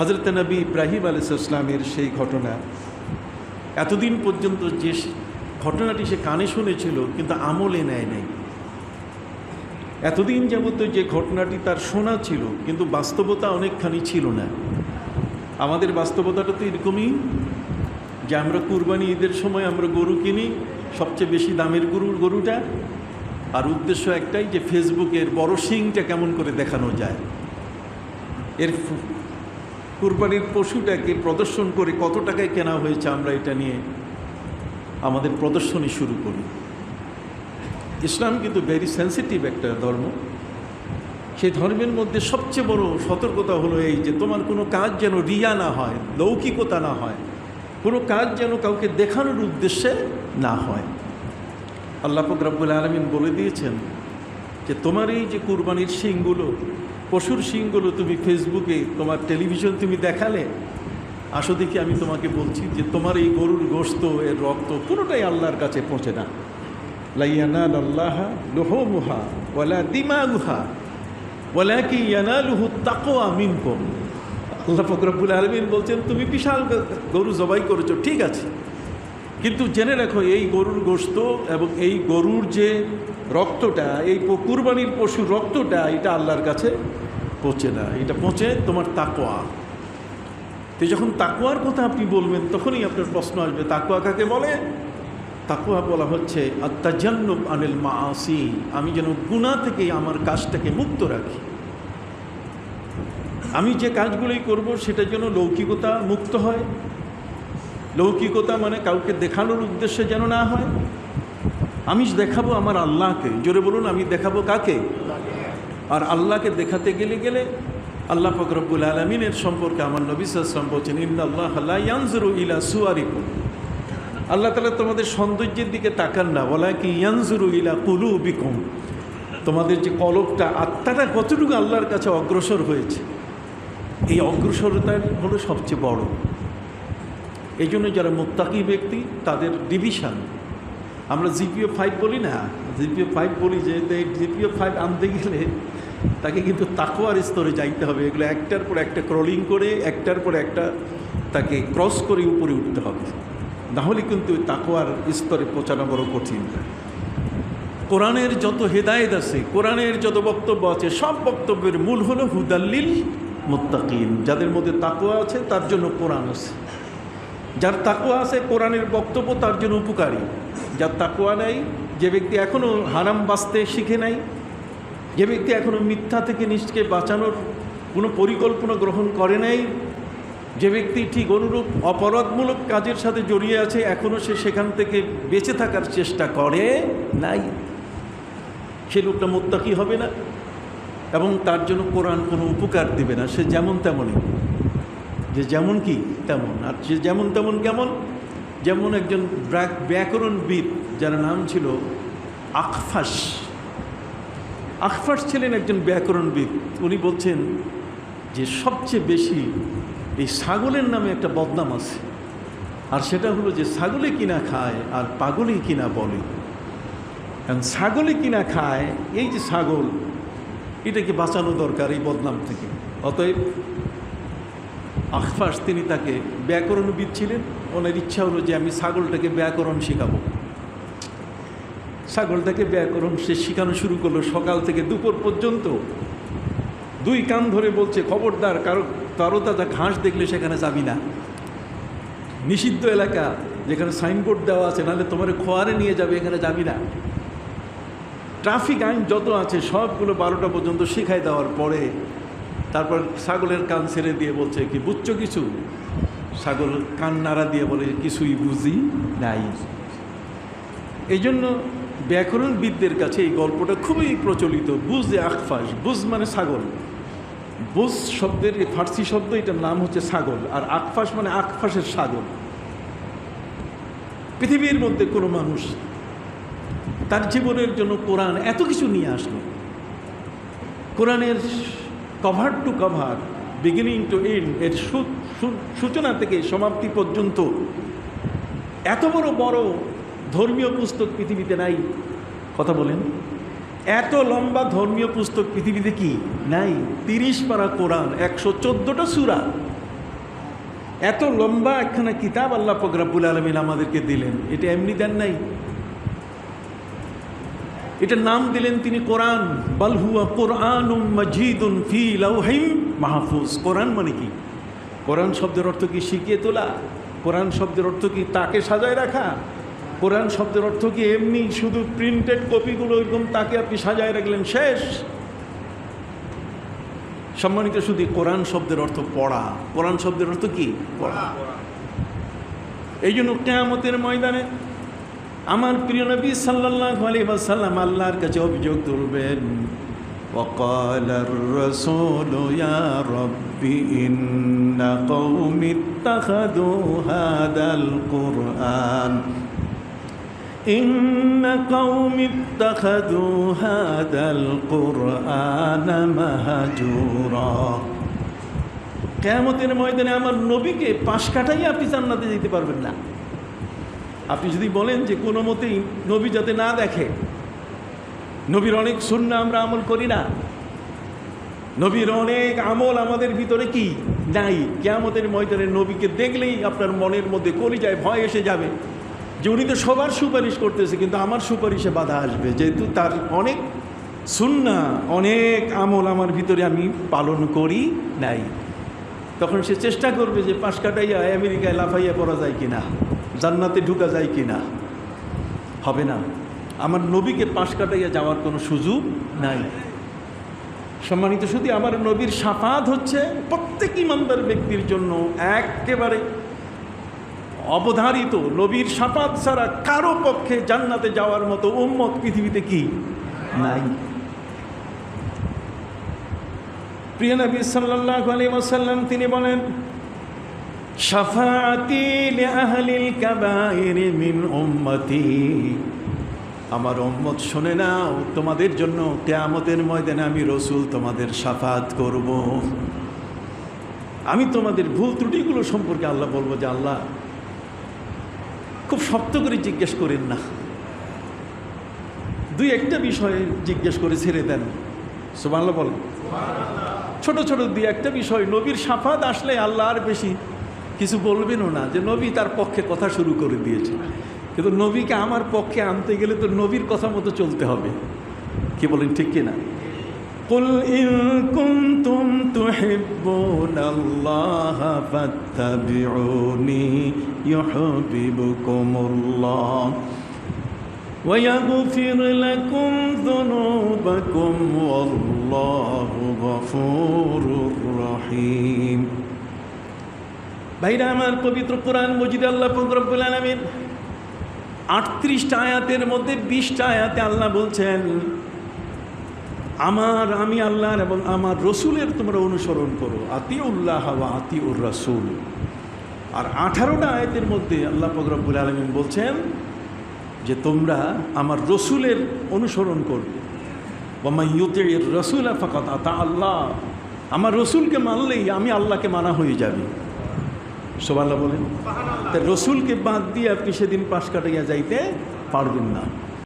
হজরত নবী ইব্রাহিম আলাইসালামের সেই ঘটনা, এতদিন পর্যন্ত যে ঘটনাটি সে কানে শুনেছিল, কিন্তু আমলে নেয় নাই। এতদিন যাবত যে ঘটনাটি তার শোনা ছিল, কিন্তু বাস্তবতা অনেকখানি ছিল না। আমাদের বাস্তবতাটা তো এরকমই যে আমরা কুরবানি ঈদের সময় আমরা গরু কিনি, সবচেয়ে বেশি দামের গরুর গরুটা, আর উদ্দেশ্য একটাই যে ফেসবুকের বড় শিংটা কেমন করে দেখানো যায়। এর কুরবানির পশুটাকে প্রদর্শন করে কত টাকায় কেনা হয়েছে আমরা এটা নিয়ে আমাদের প্রদর্শনী শুরু করি। ইসলাম কিন্তু ভেরি সেন্সিটিভ একটা ধর্ম। সেই ধর্মের মধ্যে সবচেয়ে বড় সতর্কতা হলো এই যে তোমার কোনো কাজ যেন রিয়া না হয়, লৌকিকতা না হয়, কোনো কাজ যেন কাউকে দেখানোর উদ্দেশ্যে না হয়। আল্লাহ ফকরাবুল আলমিন বলে দিয়েছেন যে তোমার এই যে কুরবানির শিংগুলো পশুর শিংগুলো তুমি ফেসবুকে তোমার টেলিভিশন তুমি দেখালে, আসো দেখি আমি তোমাকে বলছি যে তোমার এই গরুর গোস্ত, এর রক্ত কোনোটাই আল্লাহর কাছে পৌঁছে না। লাইয়ানাল আল্লাহ লোহমুহা ওয়ালা দিমাগুহা ওয়ালা কি ইয়ানালুহু তাকোয়া মিনকুম। আল্লাহ ফকরাবুল আলমিন বলছেন, তুমি বিশাল গরু জবাই করেছ, ঠিক আছে। কিন্তু জেনে রাখো, এই গরুর গোস্ত এবং এই গরুর যে রক্তটা, এই কুরবানির পশুর রক্তটা, এটা আল্লাহর কাছে পচে না, এটা পচে তোমার তাকোয়া। তো যখন তাকুয়ার কথা আপনি বলবেন, তখনই আপনার প্রশ্ন আসবে, তাকুয়া কাকে বলে? তাকুয়া বলা হচ্ছে আত্মাজান্নব আনিল মা আসি আমি যেন গুণা থেকে আমার কাজটাকে মুক্ত রাখি। আমি যে কাজগুলোই করব, সেটা যেন লৌকিকতা মুক্ত হয়। লৌকিকতা মানে কাউকে দেখানোর উদ্দেশ্যে যেন না হয়। আমি দেখাবো আমার আল্লাহকে। জোরে বলুন, আমি দেখাবো কাকে? আর আল্লাহকে দেখাতে গেলে গেলে আল্লাহ ফকরবুল আলমিনের সম্পর্কে আমার নবী সাল্লাম বলছেন ইন্না আল্লাহ ইয়ানজরু ইলা সুয়ারিকুম। আল্লাহ তালা তোমাদের সৌন্দর্যের দিকে তাকান না বলা কি ইয়ানজুরু ইলা কুলু বিকুম তোমাদের যে কলবটা, আত্মাটা কতটুকু আল্লাহর কাছে অগ্রসর হয়েছে, এই অগ্রসরতার হলো সবচেয়ে বড়। এই জন্য যারা মোত্তাকি ব্যক্তি, তাদের ডিভিশন আমরা জিপিও ফাইভ বলি না জিপিও ফাইভ বলি যে জিপিও ফাইভ আনতে গেলে তাকে কিন্তু তাকোয়ার স্তরে যাইতে হবে। এগুলো একটার পর একটা ক্রলিং করে, একটার পর একটা তাকে ক্রস করে উপরে উঠতে হবে। নাহলে কিন্তু ওই তাকোয়ার স্তরে পৌঁছানো বড় কঠিন। কোরআনের যত হেদায়েত আছে, কোরআনের যত বক্তব্য আছে, সব বক্তব্যের মূল হলো হুদাল্লিল মুত্তাকিন। যাদের মধ্যে তাকোয়া আছে, তার জন্য কোরআন আছে। যার তাকোয়া আছে, কোরআনের বক্তব্য তার জন্য উপকারী। যার তাকোয়া নেই, যে ব্যক্তি এখনও হারাম বাঁচতে শিখে নাই যে ব্যক্তি এখনও মিথ্যা থেকে নিজকে বাঁচানোর কোনো পরিকল্পনা গ্রহণ করে নাই, যে ব্যক্তি ঠিক অনুরূপ অপরাধমূলক কাজের সাথে জড়িয়ে আছে এখনও সে সেখান থেকে বেঁচে থাকার চেষ্টা করে নাই। সে লোকটা মোত্তাকি হবে না এবং তার জন্য কোরআন কোনো উপকার দেবে না। সে যেমন তেমনই, যে যেমন কি তেমন। আর সে যেমন তেমন কেমন? যেমন একজন ব্যাকরণবিদ, যার নাম ছিল আখফাস আখফাস ছিলেন একজন ব্যাকরণবিদ। উনি বলছেন যে সবচেয়ে বেশি এই ছাগলের নামে একটা বদনাম আছে। আর সেটা হলো যে ছাগলে কিনা খায় আর পাগলে কিনা বলে। কারণ ছাগলে কিনা খায়, এই যে ছাগল, এটাকে বাঁচানো দরকার এই বদনাম থেকে। অতএব আখফাস তিনি তাকে ব্যাকরণবিদ ছিলেন। ওনার ইচ্ছা হলো যে আমি ছাগলটাকে ব্যাকরণ শেখাবো। ছাগলটাকে ব্যাকরণ সে শেখানো শুরু করল সকাল থেকে দুপুর পর্যন্ত। দুই কান ধরে বলছে, খবরদার, কারও কারও দাদা ঘাস দেখলে সেখানে যাবি না। নিষিদ্ধ এলাকা, যেখানে সাইনবোর্ড দেওয়া আছে, নাহলে তোমার খোয়ারে নিয়ে যাবে, এখানে যাবি না। ট্রাফিক আইন যত আছে, সবগুলো বারোটা পর্যন্ত শিখাই দেওয়ার পরে, তারপর ছাগলের কান ছেড়ে দিয়ে বলছে কি, বুঝছ কিছু? ছাগল কান নাড়া দিয়ে বলে, কিছুই বুঝি নাই। এই জন্য ব্যাকরণবিদদের কাছে এই গল্পটা খুবই প্রচলিত। বুঝ এ আখফাস বুঝ মানে ছাগল। বুঝ শব্দের এই ফার্সি শব্দ, এটার নাম হচ্ছে ছাগল, আর আখফাস মানে আখফাসের ছাগল। পৃথিবীর মধ্যে কোনো মানুষ তার জীবনের জন্য কোরআন এত কিছু নিয়ে আসলো। কোরআনের cover to cover, beginning to end, এর সূচনা থেকে সমাপ্তি পর্যন্ত এত বড় বড় ধর্মীয় পুস্তক পৃথিবীতে নাই। কথা বলেন। এত লম্বা ধর্মীয় পুস্তক পৃথিবীতে কি? নাই। তিরিশ পারা কোরআন, একশো চোদ্দোটা সুরা। এত লম্বা একখানা কিতাব আল্লাহ ফকরাবুল আলমিন আমাদেরকে দিলেন। এটা এমনি দেন নাই। এটার নাম দিলেন তিনি কোরআন। বালহুয়া কোরআন মজিদুন ফি লাউহিম মাহফুজ। কোরআন মানে কি? কোরআন শব্দের অর্থ কি শিখিয়ে তোলা? কোরআন শব্দের অর্থ কি তাকে সাজায় রাখা? কোরআন শব্দের অর্থ কি এমনি শুধু প্রিন্টেড কপিগুলো এরকম তাকে আপনি সাজায় রাখলেন শেষ সম্মানিত শুধু কোরআন শব্দের অর্থ পড়া কোরআন শব্দের অর্থ কি পড়া এই জন্য কেয়ামতের ময়দানে আমার প্রিয় নবী সাল্লাল্লাহু আলাইহি ওয়াসাল্লাম আল্লাহর কাছে অভিযোগ তুলবেন وقال الرسول يا رب إن قوم اتخذوا هذا القرآن إن قوم اتخذوا هذا القرآن مهجورا কেয়ামতের ময়দানে আমার নবীকে পাশ কাটাই আপনি জান্নাতে যেতে পারবেন না আপনি যদি বলেন যে কোনো মতেই নবী যাতে না দেখে নবীর অনেক শূন্য আমরা আমল করি না নবীর অনেক আমল আমাদের ভিতরে কি নাই কেয়ামতের ময়দানে নবীকে দেখলেই আপনার মনের মধ্যে করি যায় ভয় এসে যাবে যে উনি তো সবার সুপারিশ করতেছে, কিন্তু আমার সুপারিশে বাধা আসবে। যেহেতু তার অনেক সুন্না, অনেক আমল আমার ভিতরে আমি পালন করি নাই। তখন সে চেষ্টা করবে যে পাশ কাটাইয়া আমেরিকায় লাফাইয়া পড়া যায় কিনা, জান্নাতে ঢুকা যায় কিনা। হবে না। আমার নবীকে পাশ কাটাইয়া যাওয়ার কোনো সুযোগ নাই। সম্মানিত শুধু আমার নবীর সাফাত হচ্ছে প্রত্যেক ইমানদার ব্যক্তির জন্য একেবারে অবধারিত নবীর সাফাত ছাড়া কারও পক্ষে জান্নাতে যাওয়ার মতো উম্মত পৃথিবীতে কি নাই? প্রিয় নবী সাল্লাল্লাহু আলাইহি ওয়াসাল্লাম তিনি বলেন উম্মতি। আমার উম্মত শুনে নাও, তোমাদের জন্য কেয়ামতের ময়দানে আমি রসুল তোমাদের সাফাত করব। আমি তোমাদের ভুল ত্রুটিগুলো সম্পর্কে আল্লাহ বলব যে আল্লাহ খুব শক্ত করে জিজ্ঞেস করেন না। দুই একটা বিষয়ে জিজ্ঞেস করে ছেড়ে দেন। সুবাংলা বল ছোট ছোট দুই একটা বিষয়। নবীর সাফাত আসলে আল্লাহ আর বেশি কিছু বলবেনও না যে নবী তার পক্ষে কথা শুরু করে দিয়েছে। কিন্তু নবীকে আমার পক্ষে আনতে গেলে তো নবীর কথা মতো চলতে হবে। কি বলেন, ঠিক কিনা? قل إن كنتم تحبون الله فاتبعوني يحببكم الله ويغفر لكم ذنوبكم والله غفور رحيم ভাইরা আমার পবিত্র কোরআন মজিদ আল্লাহ ফকরবুল আলমিন আটত্রিশটা আয়াতের মধ্যে বিশটা আয়াতে আল্লাহ বলছেন আমার, আমি আল্লাহর এবং আমার রসুলের তোমরা অনুসরণ করো। আতি উল্লাহ বা আতি উর রসুল। আর আঠারোটা আয়তের মধ্যে আল্লাহ ফকরবুল আলমিন বলছেন যে, তোমরা আমার রসুলের অনুসরণ করবে। ইউতের রসুল ফাকাত আতা আল্লাহ। আমার রসুলকে মানলেই আমি আল্লাহকে মানা হয়ে যাবে। সোবাল্লাহ বলেন। তা রসুলকে বাদ দিয়ে আপনি সেদিন পাশ কাটাইয়া যাইতে পারবেন না।